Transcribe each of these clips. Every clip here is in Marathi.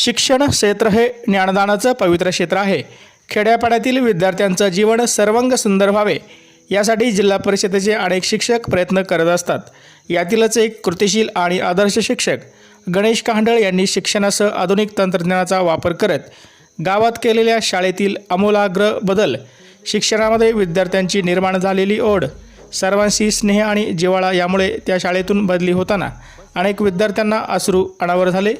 शिक्षण क्षेत्र हे ज्ञानदानाचं पवित्र क्षेत्र आहे. खेड्यापाड्यातील विद्यार्थ्यांचं जीवन सर्वांग सुंदर व्हावे यासाठी जिल्हा परिषदेचे अनेक शिक्षक प्रयत्न करत असतात. यातीलच एक कृतिशील आणि आदर्श शिक्षक गणेश कांडळ यांनी शिक्षणासह आधुनिक तंत्रज्ञानाचा वापर करत गावात केलेल्या शाळेतील आमूलाग्र बदल शिक्षणामध्ये विद्यार्थ्यांची निर्माण झालेली ओढ सर्वांशी स्नेह आणि जिव्हाळा यामुळे त्या शाळेतून बदली होताना अनेक विद्यार्थ्यांना अश्रू अनावर झाले.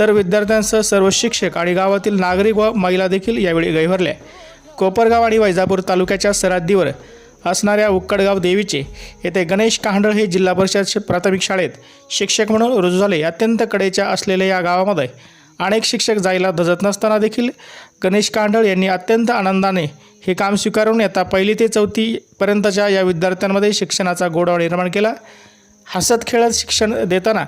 तर विद्यार्थ्यांसह सर्व शिक्षक आणि गावातील नागरिक व महिला देखील यावेळी गैवरल्या कोपरगाव आणि वैजापूर तालुक्याच्या सरहद्दीवर असणाऱ्या उक्कडगाव देवीचे येथे गणेश कांडळ हे जिल्हा परिषद प्राथमिक शाळेत शिक्षक म्हणून रुजू झाले. अत्यंत कडेच्या असलेल्या या गावामध्ये अनेक शिक्षक जायला धजत नसताना देखील गणेश कांडळ यांनी अत्यंत आनंदाने हे काम स्वीकारून आता पहिली ते चौथीपर्यंतच्या या विद्यार्थ्यांमध्ये शिक्षणाचा गोडावा निर्माण केला. हसत खेळत शिक्षण देताना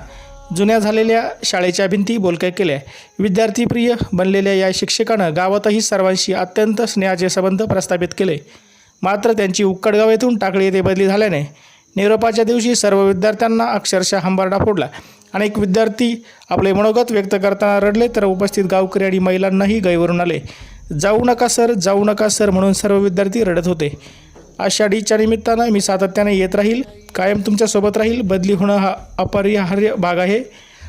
जुन्या झालेल्या शाळेच्या भिंती बोलक्या केल्या. विद्यार्थीप्रिय बनलेल्या या शिक्षकानं गावातही सर्वांशी अत्यंत स्नेहाचे संबंध प्रस्थापित केले. मात्र त्यांची उक्कडगाव येथून टाकळी येथे बदली झाल्याने निरोपाच्या दिवशी सर्व विद्यार्थ्यांना अक्षरशः हंबरडा फोडला. अनेक विद्यार्थी आपले मनोगत व्यक्त करताना रडले तर उपस्थित गावकरी आणि महिलांनाही गैवरून आले. जाऊ नका सर जाऊ नका सर म्हणून सर्व विद्यार्थी रडत होते. आषाढीच्या निमित्तानं मी सातत्याने येत राहील. कायम तुमच्यासोबत राहील. बदली होणं हा अपरिहार्य भाग आहे.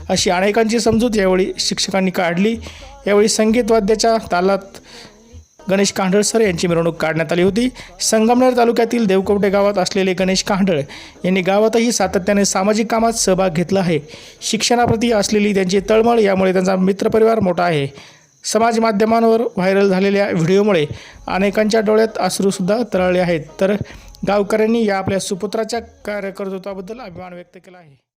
अशी अनेकांची समजूत यावेळी शिक्षकांनी काढली. यावेळी संगीत वाद्याच्या तालात गणेश कांढळ सर यांची मिरवणूक काढण्यात आली होती. संगमनेर तालुक्यातील देवकवटे गावात असलेले गणेश कांढळ यांनी गावातही सातत्याने सामाजिक कामात सहभाग घेतला आहे. शिक्षणाप्रती असलेली त्यांची तळमळ यामुळे त्यांचा मित्रपरिवार मोठा आहे. समाज माध्यमांवर व्हायरल झालेल्या व्हिडिओमुळे अनेकांच्या डोळ्यात अश्रूसुद्धा तरळले आहेत. तर गावकऱ्यांनी या आपल्या सुपुत्राच्या कार्यकर्तृत्वाबद्दल अभिमान व्यक्त केला आहे.